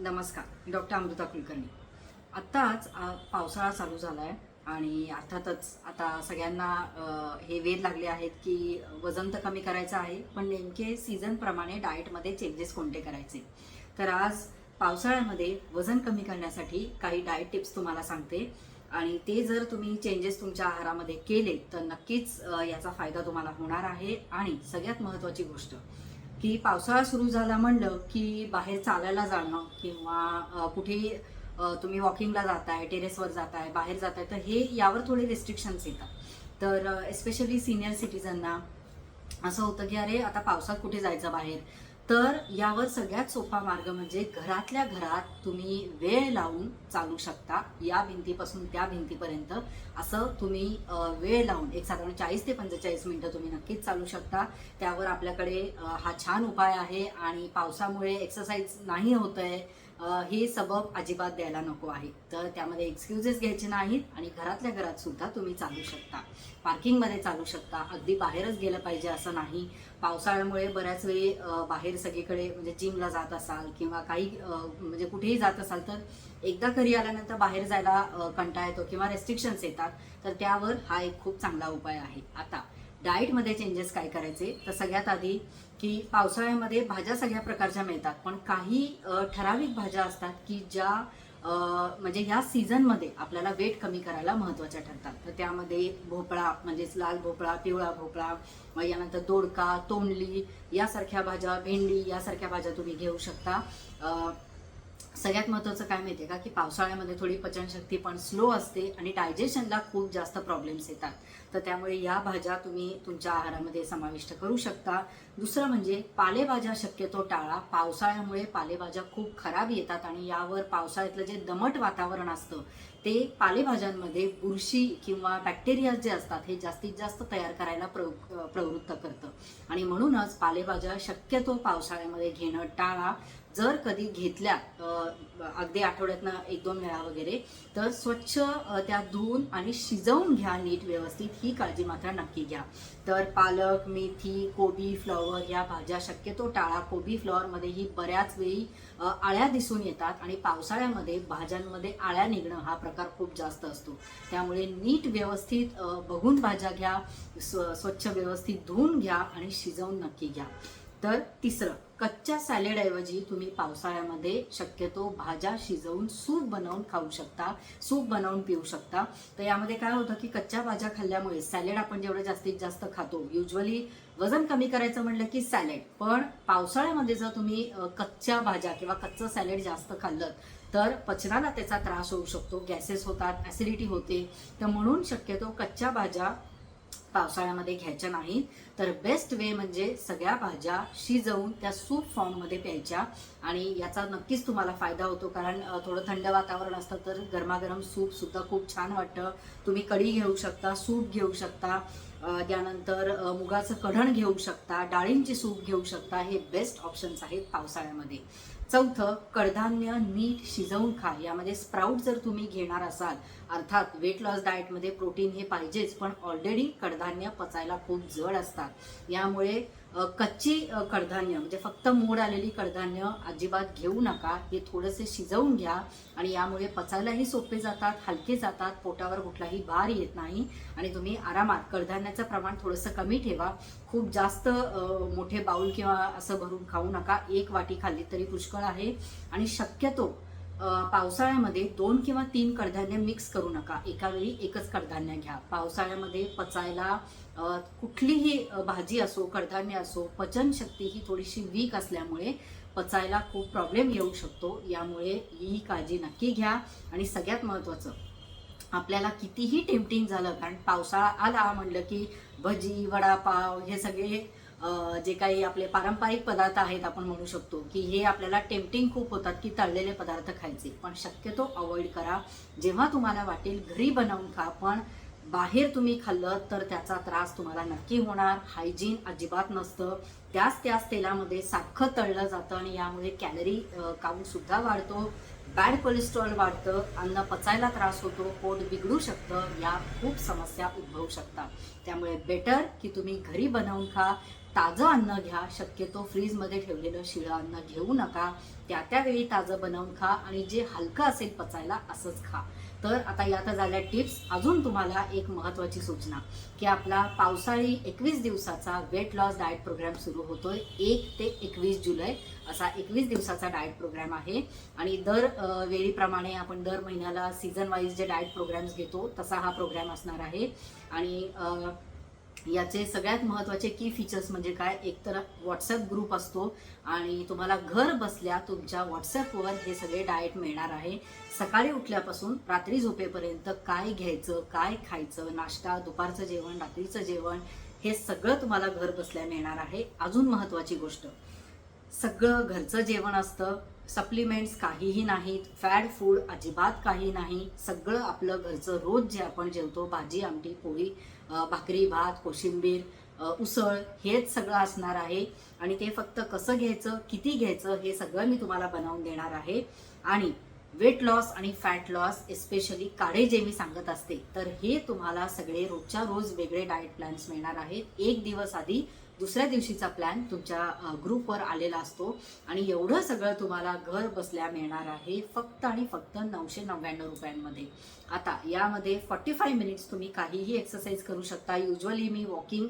नमस्कार डॉक्टर अमृता कुलकर्णी. आत्ताच पावसाळा चालू झाला आहे आणि अर्थातच आता सगळ्यांना हे वेध लागले आहेत की वजन तर कमी करायचं आहे पण नेमके सीझनप्रमाणे डाएटमध्ये चेंजेस कोणते करायचे? तर आज पावसाळ्यामध्ये वजन कमी करण्यासाठी काही डाएट टिप्स तुम्हाला सांगते. आणि ते जर तुम्ही चेंजेस तुमच्या आहारामध्ये केले तर नक्कीच याचा फायदा तुम्हाला होणार आहे. आणि सगळ्यात महत्त्वाची गोष्ट की पावसाळा सुरू झाला म्हणलं की बाहेर चालायला जाणं किंवा कुठे तुम्ही वॉकिंगला जाताय टेरेसवर जाताय बाहेर जाताय तर हे यावर थोडे रेस्ट्रिक्शन्स येतात. तर एस्पेशली सिनियर सिटीजनना असं होतं की अरे आता पावसात कुठे जायचं बाहेर? तर यावर सगळ्यात सोपा मार्ग म्हणजे घरातल्या घरात तुम्ही वेळ लावून चालू शकता. या भिंतीपासून त्या भिंतीपर्यंत असं तुम्ही वेळ लावून एक साधारण चाळीस ते पंचेचाळीस मिनटं तुम्ही नक्कीच चालू शकता. त्यावर आपल्याकडे हा छान उपाय आहे आणि पावसामुळे एक्सरसाइज नाही होत आहे हे सबब अजिबात द्यायला नको आहे. तर त्यामध्ये एक्सक्युजेस घ्यायचे नाहीत आणि घरातल्या घरात सुद्धा तुम्ही चालू शकता. पार्किंगमध्ये चालू शकता. अगदी बाहेरच गेलं पाहिजे असं नाही. पावसाळ्यामुळे बऱ्याच वेळी बाहेर सगळीकडे म्हणजे जिमला जात असाल किंवा काही म्हणजे कुठेही जात असाल तर एकदा घरी आल्यानंतर बाहेर जायला कंटाळा येतो किंवा रेस्ट्रिक्शन्स येतात. तर त्यावर हा एक खूप चांगला उपाय आहे. आता डाएटमध्ये चेंजेस काय करायचे? तर सगळ्यात आधी की पावसाळ्यामध्ये भाज्या सगळ्या प्रकारच्या मिळतात. पण काही ठराविक भाज्या असतात की ज्या म्हणजे ह्या सीझनमध्ये आपल्याला वेट कमी करायला महत्त्वाच्या ठरतात. तर त्यामध्ये भोपळा म्हणजेच लाल भोपळा पिवळा भोपळा यानंतर दोडका तोंडली यासारख्या भाज्या भेंडी यासारख्या भाज्या तुम्ही घेऊ शकता. सगळ्यात महत्त्वाचं काय माहिती आहे का? की पावसाळ्यामध्ये थोडी पचनशक्ती पण स्लो असते आणि डायजेशनला खूप जास्त प्रॉब्लेम्स येतात. तर त्यामुळे या भाज्या तुम्ही तुमच्या आहारामध्ये समाविष्ट करू शकता. दुसरं म्हणजे पालेभाज्या शक्यतो टाळा. पावसाळ्यामुळे पालेभाज्या खूप खराब येतात आणि यावर पावसाळ्यातलं जे दमट वातावरण असतं ते पालेभाज्यांमध्ये बुरशी किंवा बॅक्टेरिया जे असतात हे जास्तीत जास्त तयार करायला प्रव प्रवृत्त करतं. आणि म्हणूनच पालेभाज्या शक्यतो पावसाळ्यामध्ये घेणं टाळा. जर कधी घेतल्या अगदी आठवड्यातनं एक दोन वेळा वगैरे तर स्वच्छ त्या धुवून आणि शिजवून घ्या नीट व्यवस्थित. ही काळजी मात्र नक्की घ्या. तर पालक मेथी कोबी फ्लॉवर या भाज्या शक्यतो टाळा. कोबी फ्लॉवरमध्ये ही बऱ्याच वेळी आळ्या दिसून येतात आणि पावसाळ्यामध्ये भाज्यांमध्ये आळ्या निघणं हा प्रकार खूप जास्त असतो. त्यामुळे नीट व्यवस्थित बघून भाज्या घ्या स्व स्वच्छ व्यवस्थित धुवून घ्या आणि शिजवून नक्की घ्या. तर तिसरं कच्च्या सॅलेडऐवजी तुम्ही पावसाळ्यामध्ये शक्यतो भाज्या शिजवून सूप बनवून खाऊ शकता सूप बनवून पिऊ शकता. तर यामध्ये काय होतं की कच्च्या भाज्या खाल्ल्यामुळे सॅलेड आपण जेवढं जास्तीत जास्त खातो युजली वजन कमी करायचं म्हणलं की सॅलेड. पण पावसाळ्यामध्ये जर तुम्ही कच्च्या भाज्या किंवा कच्चं सॅलेड जास्त खाल्लं तर पचनाला त्याचा त्रास होऊ शकतो. गॅसेस होतात ॲसिडिटी होते. तर म्हणून शक्यतो कच्च्या भाज्या पावसाळ्यामध्ये घ्यायच्या नाही तर बेस्ट वे म्हणजे सगळ्या भाज्या शिजवून त्या सूप फॉर्ममध्ये प्यायच्या. आणि याचा नक्कीच तुम्हाला फायदा होतो कारण थोडं थंड वातावरण असतं तर गरमागरम सूप सुद्धा खूप छान वाटतं. तुम्ही कढी घेऊ शकता सूप घेऊ शकता. त्यानंतर मुगाचं कढण घेऊ शकता. डाळींची सूप घेऊ शकता. हे बेस्ट ऑप्शन्स आहेत पावसाळ्यामध्ये. चौथं कडधान्य नीट शिजवून खा. यामध्ये स्प्राऊट जर तुम्ही घेणार असाल अर्थात वेट लॉस डाएटमध्ये प्रोटीन हे पाहिजेच पण ऑलरेडी कडधान्य पचायला खूप जड असतात. यामुळे कच्ची कडधान्य म्हणजे फक्त मोड आलेली कडधान्य अजिबात घेऊ नका. हे थोडेसे शिजवून घ्या आणि यामुळे पचायलाही सोपे जातात हलके जातात पोटावर कुठलाही भार येत नाही आणि तुम्ही आरामात कडधान्याचं प्रमाण थोडंसं कमी ठेवा. खूप जास्त मोठे बाऊल किंवा असं भरून खाऊ नका. एक वाटी खाल्ली तरी पुष्कळ आहे आणि शक्यतो पावसाळ्यामध्ये दोन किंवा तीन कडधान्य मिक्स करू नका. एका वेळी एकच कडधान्य घ्या. पावसाळ्यामध्ये पचायला कुठलीही भाजी असो कडधान्य असो पचनशक्ती ही थोडीशी वीक असल्यामुळे पचायला खूप प्रॉब्लेम येऊ शकतो. यामुळे ही काळजी नक्की घ्या. आणि सगळ्यात महत्त्वाचं आपल्याला कितीही टेम्पटिंग झालं कारण पावसाळा आला म्हणलं की भजी वडापाव हे सगळे जे काही आपले पारंपरिक पदार्थ आहेत आपण म्हणू शकतो की हे आपल्याला टेम्पटिंग खूप होतात की तळलेले पदार्थ खायचे. पण शक्यतो अवॉइड करा. जेव्हा तुम्हाला वाटेल घरी बनवून खा पण बाहेर तुम्ही खाल्लं तर त्याचा त्रास तुम्हाला नक्की होणार. हायजीन अजिबात नसतं. त्याच त्याच तेलामध्ये सारखं तळलं जातं आणि यामुळे कॅलरी काउंटसुद्धा वाढतो. बॅड कोलेस्ट्रॉल वाढतं. अन्न पचायला त्रास होतो. पोट बिघडू शकतं. या खूप समस्या उद्भवू शकतात. त्यामुळे बेटर की तुम्ही घरी बनवून खा. ताजं अन्न घ्या शक्यतो फ्रीजमध्ये ठेवलेलं शिळं अन्न घेऊ नका. त्या त्यावेळी ताजं बनवून खा आणि जे हलकं असेल पचायला असंच खा. तर आता यात झाल्या टिप्स. अजून तुम्हाला एक महत्त्वाची सूचना की आपला पावसाळी एकवीस दिवसाचा वेट लॉस डाएट प्रोग्राम सुरू होतोय एक ते एकवीस जुलै. असा एकवीस दिवसाचा डाएट प्रोग्राम आहे. आणि दर वेळीप्रमाणे आपण दर महिन्याला सीझन वाईज जे डाएट प्रोग्राम्स घेतो तसा हा प्रोग्राम असणार आहे. आणि याचे सगळ्यात महत्त्वाचे की फीचर्स म्हणजे काय? एकतर व्हॉट्सअप ग्रुप असतो आणि तुम्हाला घर बसल्या तुमच्या व्हॉट्सअपवर हे सगळे डाएट मिळणार आहे. सकाळी उठल्यापासून रात्री झोपेपर्यंत काय घ्यायचं काय खायचं नाश्ता दुपारचं जेवण रात्रीचं जेवण हे सगळं तुम्हाला घर बसल्या मिळणार आहे. अजून महत्त्वाची गोष्ट सगळं घरचं जेवण असतं. सप्लिमेंट्स काहीही नाहीत फॅड फूड अजिबात काही नाही. सगळं आपलं घरचं रोज जे आपण जेवतो भाजी आमटी पोळी भाकरी भात कोशिंबीर उसळ हेच सगळं असणार आहे. आणि ते फक्त कसं घ्यायचं किती घ्यायचं हे सगळं मी तुम्हाला बनवून देणार आहे. आणि वेट लॉस आणि फॅट लॉस एस्पेशली काढे जे मी सांगत असते तर हे तुम्हाला सगळे रोजच्या रोज वेगळे डाएट प्लॅन्स मिळणार आहेत. एक दिवस आधी दुसऱ्या दिवशीचा प्लॅन तुमच्या ग्रुपवर आलेला असतो. आणि एवढं सगळं तुम्हाला घर बसल्या मिळणार आहे फक्त आणि फक्त नऊशे नव्याण्णव रुपयांमध्ये. आता यामध्ये फॉर्टी फाय मिनिट्स तुम्ही काहीही एक्सरसाइज करू शकता. युजली मी वॉकिंग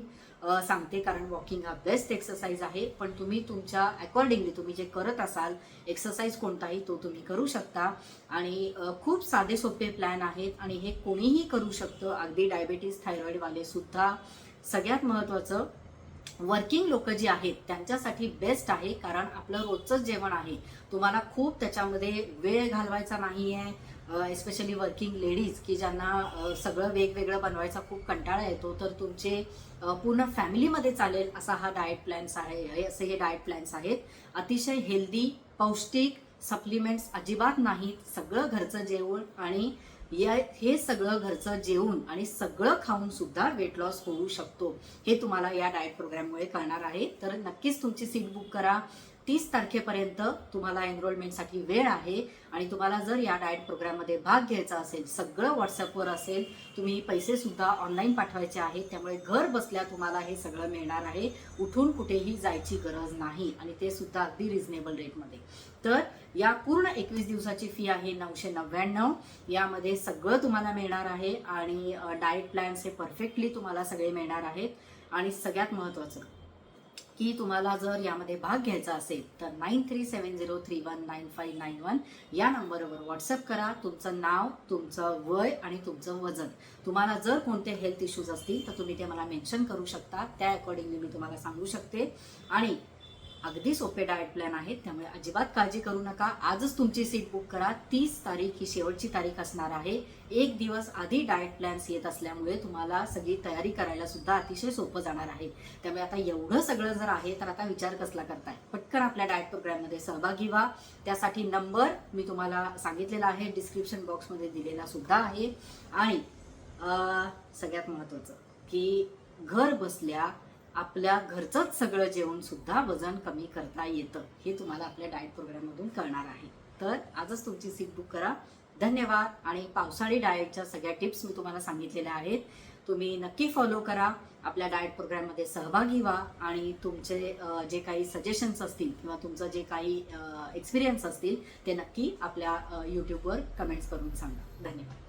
सांगते कारण वॉकिंग हा बेस्ट एक्सरसाइज आहे. पण तुम्ही तुमच्या अकॉर्डिंगली तुम्ही जे करत असाल एक्सरसाइज कोणताही तो तुम्ही करू शकता. आणि खूप साधे सोपे प्लॅन आहेत आणि हे कोणीही करू शकतं. अगदी डायबेटीज थायरॉईडवाले सुद्धा. सगळ्यात महत्त्वाचं वर्किंग लोक जी आहेत त्यांच्यासाठी बेस्ट आहे कारण आपलं रोजचंच जेवण आहे. तुम्हाला खूप त्याच्यामध्ये वेळ घालवायचा नाही आहे एस्पेशली वर्किंग लेडीज की ज्यांना सगळं वेगवेगळं बनवायचा खूप कंटाळा येतो तर तुमचे पूर्ण फॅमिलीमध्ये चालेल असा हा डाएट प्लॅन्स आहे असे हे डाएट प्लॅन्स आहेत. अतिशय हेल्दी पौष्टिक सप्लिमेंट्स अजिबात नाहीत. सगळं घरचं जेवण आणि या हे सगळं घरचं जेवून आणि सगळं खाऊन सुद्धा वेट लॉस होऊ शकतो. हे तुम्हाला या डाएट प्रोग्राममुळे कळणार आहे. तर नक्कीच तुमची सीट बुक करा. तीस तारखेपर्यंत तुम्हाला एनरोलमेंटसाठी वेळ आहे आणि तुम्हाला जर या डाएट प्रोग्राममध्ये भाग घ्यायचा असेल सगळं व्हॉट्सअपवर असेल तुम्ही पैसेसुद्धा ऑनलाईन पाठवायचे आहेत त्यामुळे घर बसल्या तुम्हाला हे सगळं मिळणार आहे. उठून कुठेही जायची गरज नाही आणि ते सुद्धा अगदी रिझनेबल रेटमध्ये तर या पूर्ण एकवीस दिवसाची फी आहे नऊशे नव्याण्णव. यामध्ये सगळं तुम्हाला मिळणार आहे आणि डाएट प्लॅन्स हे परफेक्टली तुम्हाला सगळे मिळणार आहेत. आणि सगळ्यात महत्त्वाचं की तुम्हाला जर यामध्ये भाग घ्यायचा असेल तर nine three seven zero three one nine five nine one या नंबरवर व्हॉट्सअप करा. तुमचं नाव तुमचं वय आणि तुमचं वजन. तुम्हाला जर कोणते हेल्थ इश्यूज असतील तर तुम्ही ते मला मेन्शन करू शकता. त्या अकॉर्डिंगली मी तुम्हाला सांगू शकते. आणि अगदी सोपे डाएट प्लॅन आहेत त्यामुळे अजिबात काळजी करू नका. आजच तुमची सीट बुक करा. तीस तारीख ही शेवटची तारीख असणार आहे. एक दिवस आधी डाएट प्लॅन्स येत असल्यामुळे तुम्हाला सगळी तयारी करायला सुद्धा अतिशय सोपं जाणार आहे. त्यामुळे आता एवढं सगळं जर आहे तर आता विचार कसला करताय? पटकन आपल्या डाएट प्रोग्राममध्ये सहभागी व्हा. त्यासाठी नंबर मी तुम्हाला सांगितलेला आहे डिस्क्रिप्शन बॉक्समध्ये दिलेला सुद्धा आहे. आणि सगळ्यात महत्त्वाचं की घर बसल्या आपल्या घरचंच सगळं जेवण सुद्धा वजन कमी करता येतं हे तुम्हाला आपल्या डाएट प्रोग्राममधून कळणार आहे. तर आजच तुमची सीट बुक करा. धन्यवाद. आणि पावसाळी डाएटच्या सगळ्या टिप्स मी तुम्हाला सांगितलेल्या आहेत. तुम्ही नक्की फॉलो करा. आपल्या डाएट प्रोग्राममध्ये सहभागी व्हा. आणि तुमचे जे काही सजेशन्स असतील किंवा तुमचं जे काही एक्सपिरियन्स असतील ते नक्की आपल्या यूट्यूबवर कमेंट्स करून सांगा. धन्यवाद.